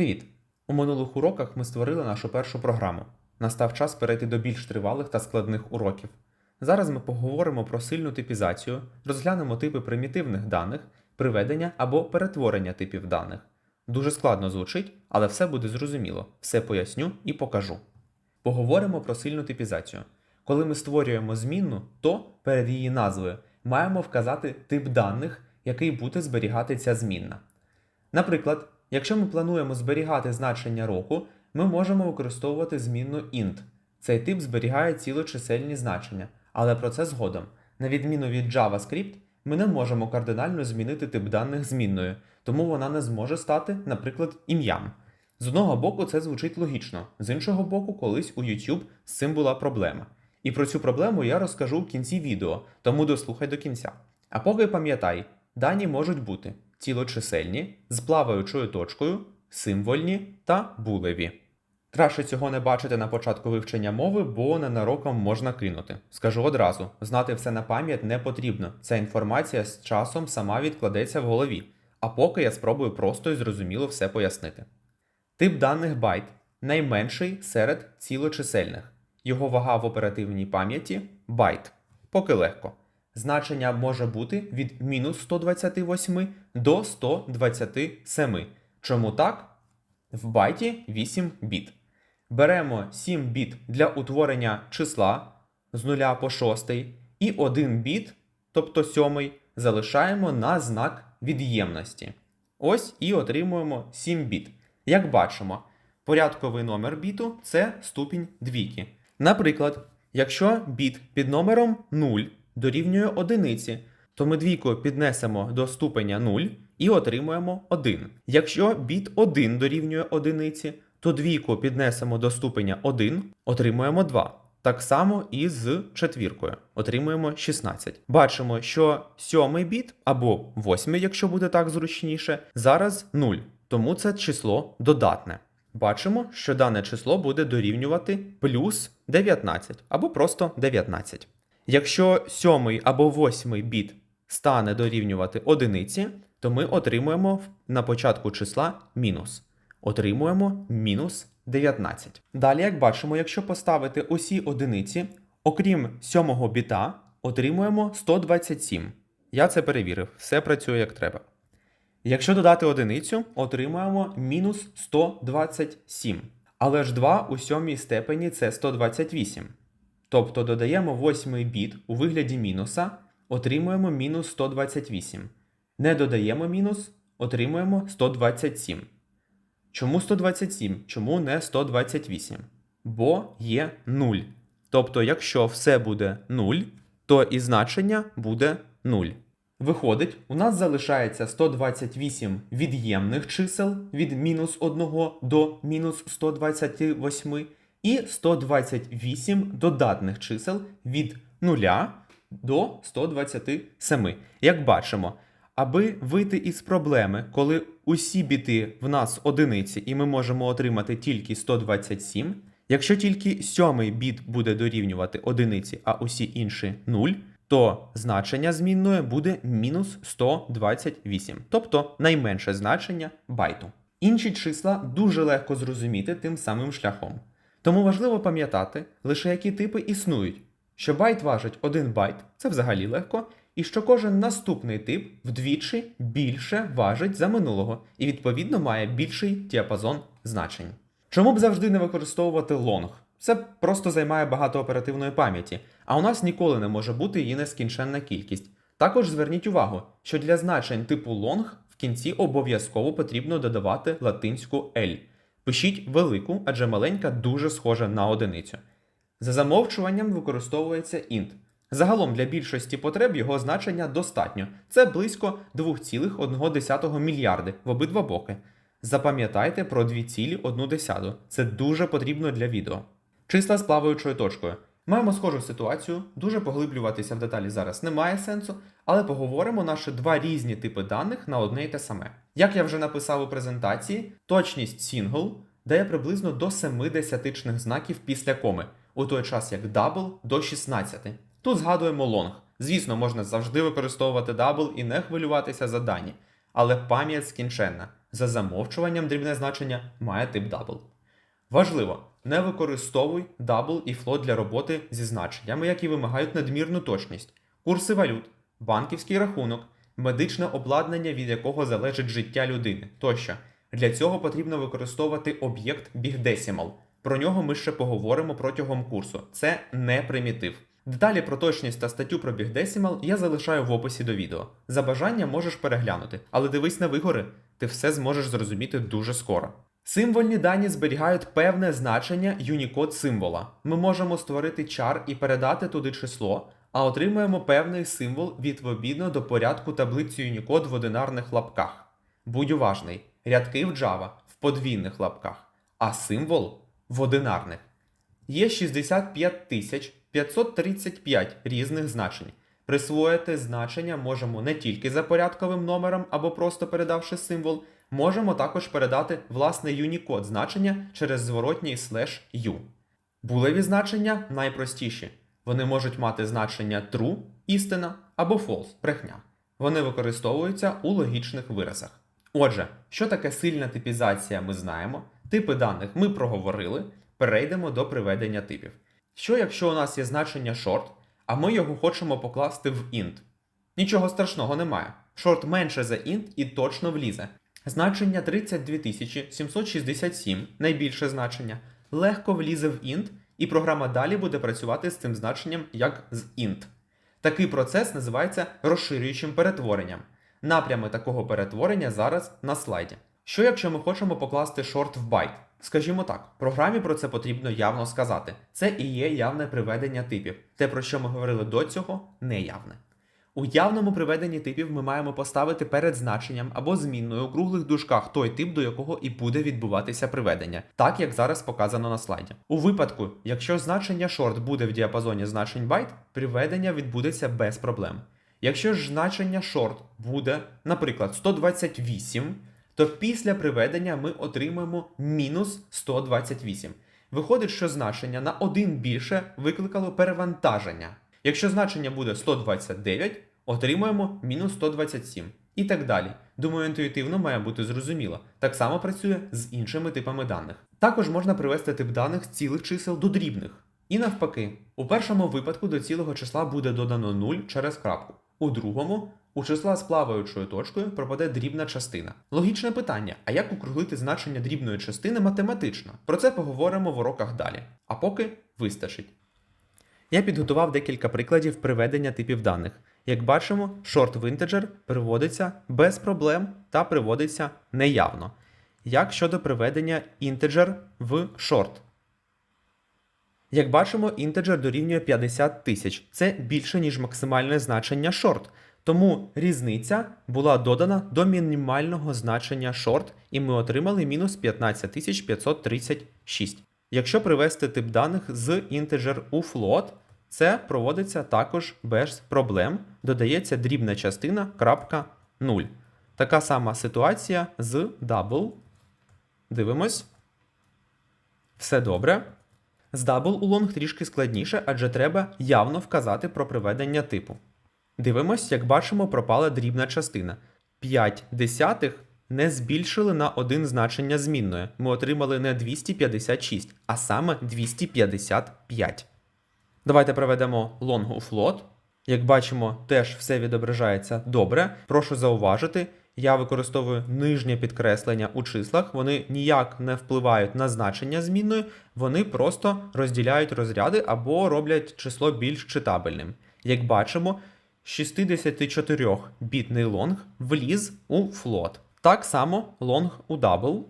Привіт! У минулих уроках ми створили нашу першу програму. Настав час перейти до більш тривалих та складних уроків. Зараз ми поговоримо про сильну типізацію, розглянемо типи примітивних даних, приведення або перетворення типів даних. Дуже складно звучить, але все буде зрозуміло. Все поясню і покажу. Поговоримо про сильну типізацію. Коли ми створюємо змінну, то перед її назвою маємо вказати тип даних, який буде зберігати ця змінна. Наприклад, якщо ми плануємо зберігати значення року, ми можемо використовувати змінну int. Цей тип зберігає цілочисельні значення, але про це згодом. На відміну від JavaScript, ми не можемо кардинально змінити тип даних змінною, тому вона не зможе стати, наприклад, ім'ям. З одного боку, це звучить логічно, з іншого боку, колись у YouTube з цим була проблема. І про цю проблему я розкажу в кінці відео, тому дослухай до кінця. А поки пам'ятай, дані можуть бути цілочисельні, з плаваючою точкою, символьні та булеві. Краще цього не бачити на початку вивчення мови, бо ненароком можна кинути. Скажу одразу: знати все на пам'ять не потрібно. Ця інформація з часом сама відкладеться в голові. А поки я спробую просто і зрозуміло все пояснити. Тип даних байт найменший серед цілочисельних. Його вага в оперативній пам'яті байт. Поки легко. Значення може бути від мінус 128 до 127. Чому так? В байті 8 біт. Беремо 7 біт для утворення числа з 0 по 6 і 1 біт, тобто 7, залишаємо на знак від'ємності. Ось і отримуємо 7 біт. Як бачимо, порядковий номер біту це ступінь двійки. Наприклад, якщо біт під номером 0 дорівнює одиниці, то ми двійку піднесемо до ступеня 0 і отримуємо 1. Якщо біт 1 дорівнює одиниці, то двійку піднесемо до ступеня 1, отримуємо 2. Так само і з четвіркою. Отримуємо 16. Бачимо, що сьомий біт або восьмий, якщо буде так зручніше, зараз 0. Тому це число додатне. Бачимо, що дане число буде дорівнювати плюс 19 або просто 19. Якщо сьомий або восьмий біт стане дорівнювати одиниці, то ми отримуємо на початку числа мінус. Отримуємо мінус 19. Далі, як бачимо, якщо поставити усі одиниці, окрім сьомого біта, отримуємо 127. Я це перевірив, все працює як треба. Якщо додати одиницю, отримаємо мінус 127. Але ж 2 у сьомій степені це 128. Тобто додаємо восьмий біт у вигляді мінуса, отримуємо мінус 128. Не додаємо мінус, отримуємо 127. Чому 127? Чому не 128? Бо є 0. Тобто, якщо все буде 0, то і значення буде 0. Виходить, у нас залишається 128 від'ємних чисел від мінус 1 до мінус 128 і 128 додатних чисел від 0 до 127. Як бачимо, аби вийти із проблеми, коли усі біти в нас одиниці і ми можемо отримати тільки 127, якщо тільки сьомий біт буде дорівнювати одиниці, а усі інші 0, то значення змінної буде мінус 128, тобто найменше значення байту. Інші числа дуже легко зрозуміти тим самим шляхом. Тому важливо пам'ятати лише які типи існують. Що байт важить 1 байт, це взагалі легко, і що кожен наступний тип вдвічі більше важить за минулого і відповідно має більший діапазон значень. Чому б завжди не використовувати лонг? Це просто займає багато оперативної пам'яті, а у нас ніколи не може бути її нескінченна кількість. Також зверніть увагу, що для значень типу лонг в кінці обов'язково потрібно додавати латинську L. Пишіть велику, адже маленька дуже схожа на одиницю. За замовчуванням використовується int. Загалом для більшості потреб його значення достатньо. Це близько 2,1 мільярди в обидва боки. Запам'ятайте про 2,1. Це дуже потрібно для відео. Числа з плаваючою точкою. Маємо схожу ситуацію, дуже поглиблюватися в деталі зараз немає сенсу, але поговоримо наші два різні типи даних на одне й те саме. Як я вже написав у презентації, точність single дає приблизно до 7 десятичних знаків після коми, у той час як double до 16. Тут згадуємо long. Звісно, можна завжди використовувати double і не хвилюватися за дані, але пам'ять скінченна. За замовчуванням дрібне значення має тип double. Важливо, не використовуй double і float для роботи зі значеннями, які вимагають надмірну точність, курси валют, банківський рахунок, медичне обладнання, від якого залежить життя людини тощо. Для цього потрібно використовувати об'єкт BigDecimal. Про нього ми ще поговоримо протягом курсу. Це не примітив. Деталі про точність та статтю про BigDecimal я залишаю в описі до відео. За бажанням можеш переглянути, але дивись на вигори, ти все зможеш зрозуміти дуже скоро. Символьні дані зберігають певне значення Unicode символа. Ми можемо створити чар і передати туди число, а отримуємо певний символ відповідно до порядку таблиці Unicode в одинарних лапках. Будь уважний, рядки в Java в подвійних лапках, а символ в одинарних. Є 65 тисяч 535 різних значень. Присвоїти значення можемо не тільки за порядковим номером або просто передавши символ, можемо також передати власне Unicode значення через зворотній слеш U. Булеві значення найпростіші. Вони можуть мати значення true істина або false брехня. Вони використовуються у логічних виразах. Отже, що таке сильна типізація, ми знаємо. Типи даних ми проговорили. Перейдемо до приведення типів. Що якщо у нас є значення short, а ми його хочемо покласти в int? Нічого страшного немає. Short менше за int і точно влізе. Значення 32767, найбільше значення, легко влізе в int, і програма далі буде працювати з цим значенням як з int. Такий процес називається розширюючим перетворенням. Напрями такого перетворення зараз на слайді. Що якщо ми хочемо покласти short в байт? Скажімо так, програмі про це потрібно явно сказати. Це і є явне приведення типів. Те, про що ми говорили до цього, неявне. У явному приведенні типів ми маємо поставити перед значенням або змінною у круглих дужках той тип, до якого і буде відбуватися приведення, так як зараз показано на слайді. У випадку, якщо значення short буде в діапазоні значень байт, приведення відбудеться без проблем. Якщо ж значення short буде, наприклад, 128, то після приведення ми отримаємо мінус 128. Виходить, що значення на 1 більше викликало перевантаження. Якщо значення буде 129, отримуємо мінус 127 і так далі. Думаю, інтуїтивно має бути зрозуміло. Так само працює з іншими типами даних. Також можна привести тип даних з цілих чисел до дрібних. І навпаки, у першому випадку до цілого числа буде додано 0 через крапку. У другому у числа з плаваючою точкою пропаде дрібна частина. Логічне питання: а як округлити значення дрібної частини математично? Про це поговоримо в уроках далі. А поки вистачить. Я підготував декілька прикладів приведення типів даних. Як бачимо, short integer приводиться без проблем та приводиться неявно. Як щодо приведення integer в short? Як бачимо, integer дорівнює 50 тисяч. Це більше, ніж максимальне значення short. Тому різниця була додана до мінімального значення short, і ми отримали мінус 15536. Якщо привести тип даних з integer у float, це проводиться також без проблем. Додається дрібна частина крапка 0. Така сама ситуація з double. Дивимось. Все добре. З double у long трішки складніше, адже треба явно вказати про приведення типу. Дивимось, як бачимо, пропала дрібна частина. 5 десятих не збільшили на один значення змінної. Ми отримали не 256, а саме 255. Давайте проведемо long у float. Як бачимо, теж все відображається добре. Прошу зауважити, я використовую нижнє підкреслення у числах, вони ніяк не впливають на значення змінної, вони просто розділяють розряди або роблять число більш читабельним. Як бачимо, 64-бітний лонг вліз у float. Так само лонг у double.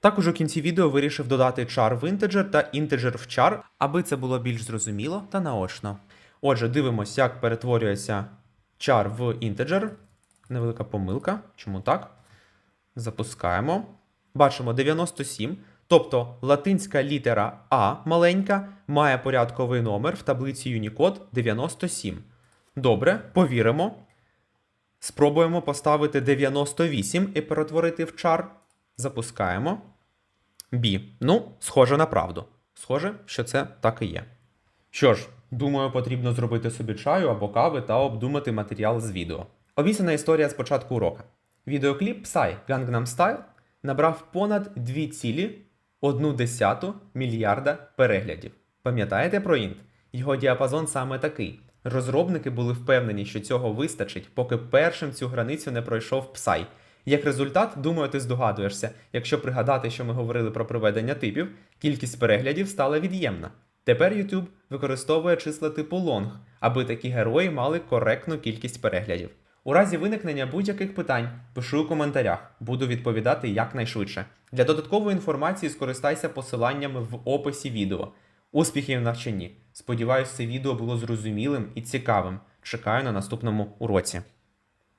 Також у кінці відео вирішив додати char в integer та integer в char, аби це було більш зрозуміло та наочно. Отже, дивимося, як перетворюється char в integer. Невелика помилка. Чому так? Запускаємо. Бачимо 97. Тобто латинська літера А маленька має порядковий номер в таблиці Unicode 97. Добре, повіримо. Спробуємо поставити 98 і перетворити в char. Запускаємо. B. Ну, схоже на правду. Схоже, що це так і є. Що ж, думаю, потрібно зробити собі чаю або кави та обдумати матеріал з відео. Обіцяна історія з початку урока. Відеокліп Psy Gangnam Style набрав понад 2,1 мільярда переглядів. Пам'ятаєте про інт? Його діапазон саме такий. Розробники були впевнені, що цього вистачить, поки першим цю границю не пройшов Psy. Як результат, думаю, ти здогадуєшся, якщо пригадати, що ми говорили про приведення типів, кількість переглядів стала від'ємна. Тепер YouTube використовує числа типу long, аби такі герої мали коректну кількість переглядів. У разі виникнення будь-яких питань пиши у коментарях, буду відповідати якнайшвидше. Для додаткової інформації скористайся посиланнями в описі відео. Успіхів в навчанні! Сподіваюсь, це відео було зрозумілим і цікавим. Чекаю на наступному уроці.